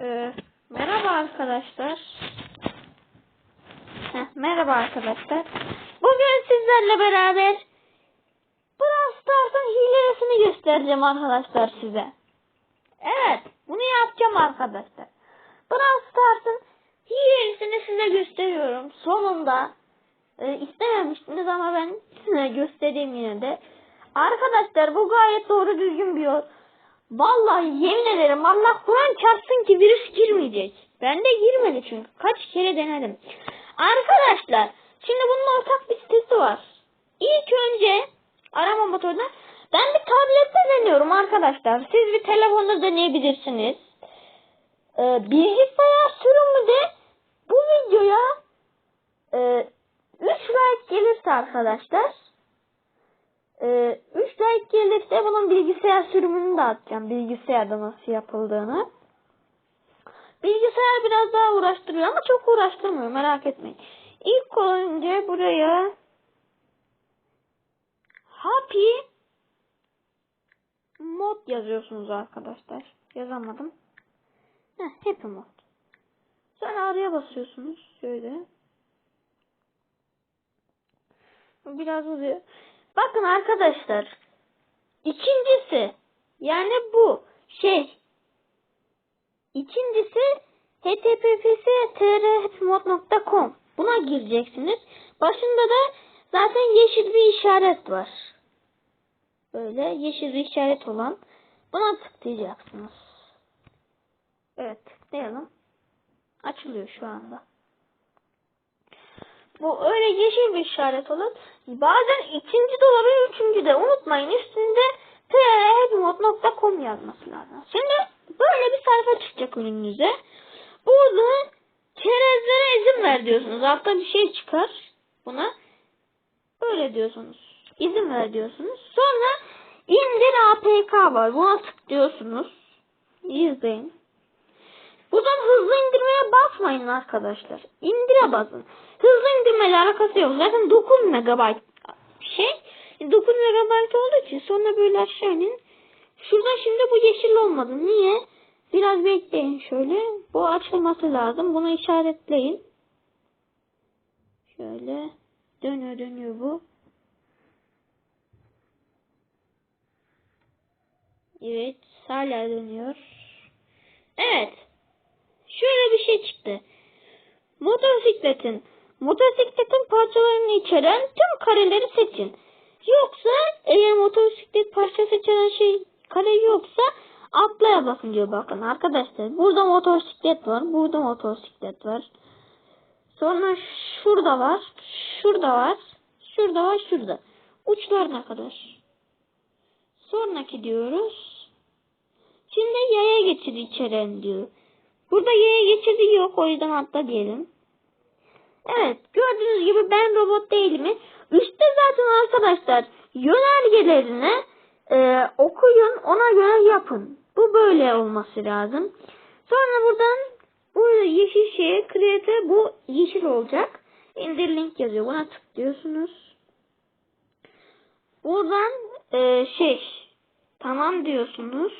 Ee, merhaba arkadaşlar. Heh, merhaba arkadaşlar. Bugün sizlerle beraber Brawl Stars'ın hilesini göstereceğim arkadaşlar size. Evet, bunu yapacağım arkadaşlar. Brawl Stars'ın hilesini size gösteriyorum. Sonunda e, istememiştiniz ama ben size göstereyim yine de. Arkadaşlar bu gayet doğru düzgün bir yol. Vallahi yemin ederim Allah Kur'an çarpsın ki virüs girmeyecek. Ben de girmedi çünkü. Kaç kere denedim. Arkadaşlar şimdi bunun ortak bir sitesi var. İlk önce arama motoruna ben bir tablette deniyorum arkadaşlar. Siz bir telefonda deneyebilirsiniz. Ee, bilgisayar sürümü de bu videoya e, 3 like gelirse arkadaşlar ee, 3 like gelirse bunun bilgisayar sürümünü de atacağım. Bilgisayarda nasıl yapıldığını. Bilgisayar biraz daha uğraştırıyor ama çok uğraştırmıyor merak etmeyin. İlk önce buraya Happy Mod yazıyorsunuz arkadaşlar. Yazamadım. Heh, Happy Mod. Sonra araya basıyorsunuz. Şöyle. Biraz uzuyor. Bakın arkadaşlar. İkincisi yani bu şey. İkincisi https trhmod.com Buna gireceksiniz. Başında da zaten yeşil bir işaret var. Böyle yeşil bir işaret olan. Buna tıklayacaksınız. Evet tıklayalım. Açılıyor şu anda. Bu öyle yeşil bir işaret olan. Bazen ikinci de olabilir, üçüncü de. Unutmayın üstünde trhmod.com yazması lazım. Şimdi böyle bir sayfa çıkacak önünüze. Burada çerezlere izin ver diyorsunuz. Altta bir şey çıkar buna. Böyle diyorsunuz. İzin ver diyorsunuz. Sonra indir APK var. Buna tıklıyorsunuz. İzleyin. Buradan hızlı indirmeye basmayın arkadaşlar. İndire basın. Hızlı indirmeyle alakası yok. Zaten 9 MB şey 9 MB olduğu için sonra böyle aşağı inin. Şurada şimdi bu yeşil olmadı. Niye? Biraz bekleyin şöyle. Bu açılması lazım. Bunu işaretleyin. Şöyle dönüyor dönüyor bu. Evet hala dönüyor. Evet. Şöyle bir şey çıktı. Motosikletin motosikletin parçalarını içeren tüm kareleri seçin. Yoksa eğer motosiklet parçası içeren şey kare yoksa atlaya basın diyor bakın arkadaşlar. Burada motosiklet var. Burada motosiklet var. Sonra şurada var. Şurada var. Şurada var. Şurada. Uçlarına kadar. Sonraki diyoruz. Şimdi yaya geçir içeren diyor. Burada yaya geçidi yok. O yüzden atla diyelim. Evet. Gördüğünüz gibi ben robot değilim. Üstte zaten arkadaşlar yönergelerini e, okuyun. Ona göre yapın. Bu böyle olması lazım. Sonra buradan bu yeşil şeye create bu yeşil olacak. İndir link yazıyor. Buna tıklıyorsunuz. Buradan e, şey tamam diyorsunuz.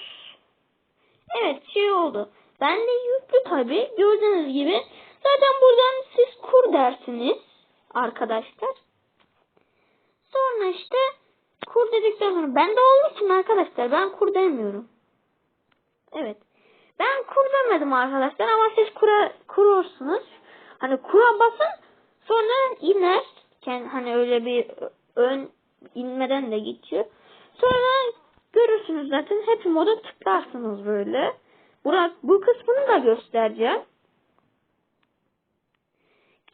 Evet şey oldu. Ben de yüklü tabi. Gördüğünüz gibi. Zaten buradan dersiniz. Arkadaşlar. Sonra işte kur dedikten sonra. Ben de olduğu için arkadaşlar. Ben kur demiyorum. Evet. Ben kur demedim arkadaşlar. Ama siz kura, kurursunuz. Hani kura basın. Sonra iner. Yani hani öyle bir ön inmeden de geçiyor. Sonra görürsünüz zaten. Hep moda tıklarsınız böyle. Burak bu kısmını da göstereceğim.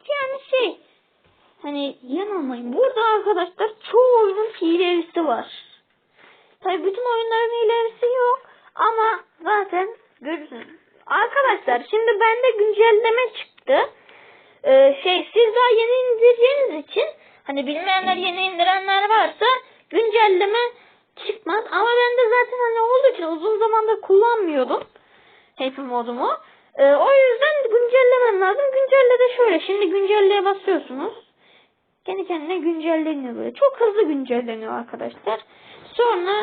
Yani şey hani yanılmayın. Burada arkadaşlar çoğu oyunun hilesi var. Tabi bütün oyunların hilesi yok. Ama zaten görürsünüz. Arkadaşlar şimdi bende güncelleme çıktı. Ee, şey siz daha yeni indireceğiniz için hani bilmeyenler yeni indirenler varsa güncelleme çıkmaz. Ama ben de zaten hani olduğu için uzun zamandır kullanmıyordum. Happy modumu. Ee, o yüzden güncellemem lazım. Güncelle de şöyle. Şimdi güncelleye basıyorsunuz. Kendi kendine güncelleniyor böyle. Çok hızlı güncelleniyor arkadaşlar. Sonra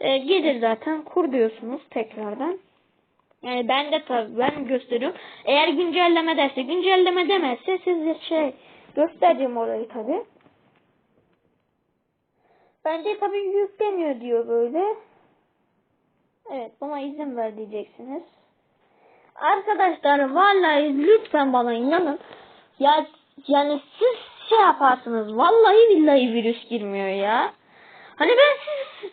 e, gelir zaten kur diyorsunuz tekrardan. Yani ben de tabii ben gösteriyorum. Eğer güncelleme derse güncelleme demezse size şey göstereceğim orayı tabii. Bence tabii yükleniyor diyor böyle. Evet buna izin ver diyeceksiniz. Arkadaşlar vallahi lütfen bana inanın. Ya yani siz şey yaparsınız. Vallahi billahi virüs girmiyor ya. Hani ben siz,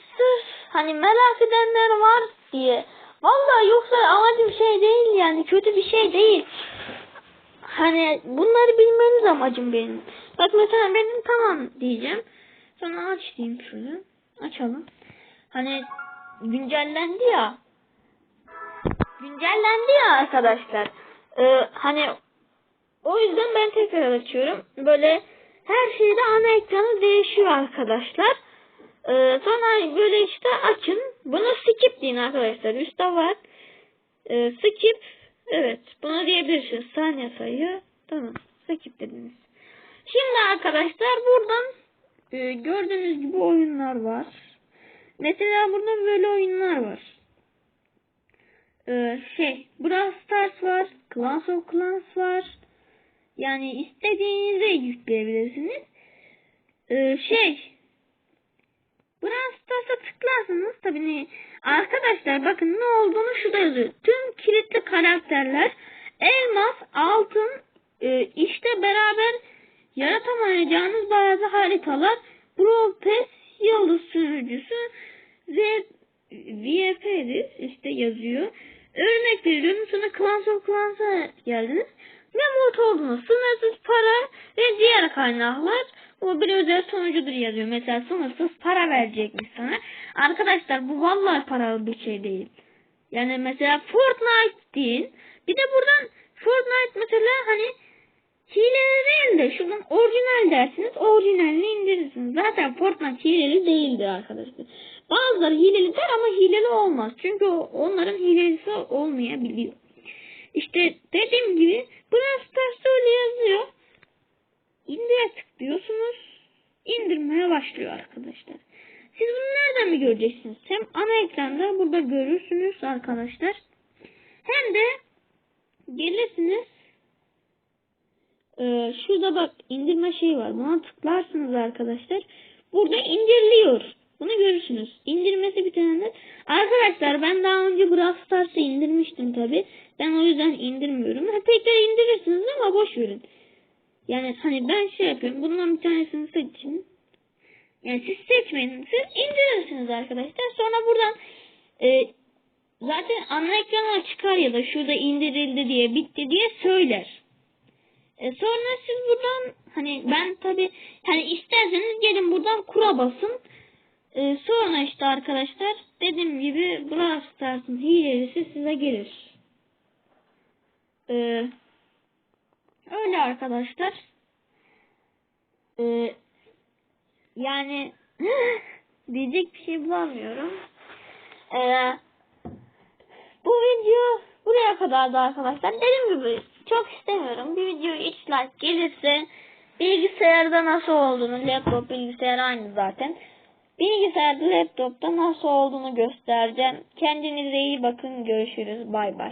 hani merak edenler var diye. Vallahi yoksa amacım şey değil yani kötü bir şey değil. Hani bunları bilmeniz amacım benim. Bak mesela benim tamam diyeceğim. Sonra aç diyeyim şöyle. Açalım. Hani güncellendi ya. Güncellendi ya arkadaşlar. Ee, hani o yüzden ben tekrar açıyorum. Böyle her şeyde ana ekranı değişiyor arkadaşlar. Ee, sonra böyle işte açın. Bunu skip deyin arkadaşlar. Üstte var. Ee, skip. Evet. Bunu diyebilirsiniz. Saniye sayıyor. Tamam. Skip dediniz. Şimdi arkadaşlar buradan e, gördüğünüz gibi oyunlar var. Mesela burada böyle oyunlar var. Ee, şey, Brawl Stars var, Clash of Clans var. Yani istediğinize yükleyebilirsiniz. Ee, şey, Brawl Stars'a tıklarsanız tabii ne, arkadaşlar bakın ne olduğunu şurada yazıyor. Tüm kilitli karakterler elmas, altın, e, işte beraber yaratamayacağınız bazı haritalar Brawl Pass yıldız sürücüsü ve VF'dir işte yazıyor. Örnek veriyorum sonra Clans of Clans'a geldiniz. Mod oldunuz? Sınırsız para ve diğer kaynaklar. Bu bir özel sonucudur yazıyor. Mesela sınırsız para verecekmiş sana. Arkadaşlar bu vallahi paralı bir şey değil. Yani mesela Fortnite deyin. Bir de buradan Fortnite mesela hani hileli değil de şuradan orijinal dersiniz. Orijinalini indirirsiniz. Zaten Fortnite hileli değildir arkadaşlar. Bazıları hileli der ama hileli olmaz. Çünkü onların hilelisi olmayabiliyor. İşte dediğim gibi Brawl Stars'ta öyle yazıyor. İndire tıklıyorsunuz. İndirmeye başlıyor arkadaşlar. Siz bunu nereden mi göreceksiniz? Hem ana ekranda burada görürsünüz arkadaşlar. Hem de gelirsiniz. Ee, şurada bak indirme şeyi var. Buna tıklarsınız arkadaşlar. Burada indiriliyor. Bunu görürsünüz. İndirmesi bitene Arkadaşlar ben daha önce Brawl Stars'ı indirmiştim tabi. Ben o yüzden indirmiyorum. Ha, tekrar indirirsiniz ama boş verin. Yani hani ben şey yapıyorum. Bundan bir tanesini seçin. Yani siz seçmeyin. Siz indirirsiniz arkadaşlar. Sonra buradan e, zaten ana ekrana çıkar ya da şurada indirildi diye bitti diye söyler. E, sonra siz buradan hani ben tabi hani isterseniz gelin buradan kura basın. E, sonra işte arkadaşlar dediğim gibi Brawl Stars'ın hilelisi size gelir. E, öyle arkadaşlar. E, yani diyecek bir şey bulamıyorum. E, bu video buraya kadardı arkadaşlar. Dediğim gibi çok istemiyorum. Bir video 3 like gelirse bilgisayarda nasıl olduğunu, laptop bilgisayar aynı zaten. Bilgisayarda laptopta nasıl olduğunu göstereceğim. Kendinize iyi bakın. Görüşürüz. Bay bay.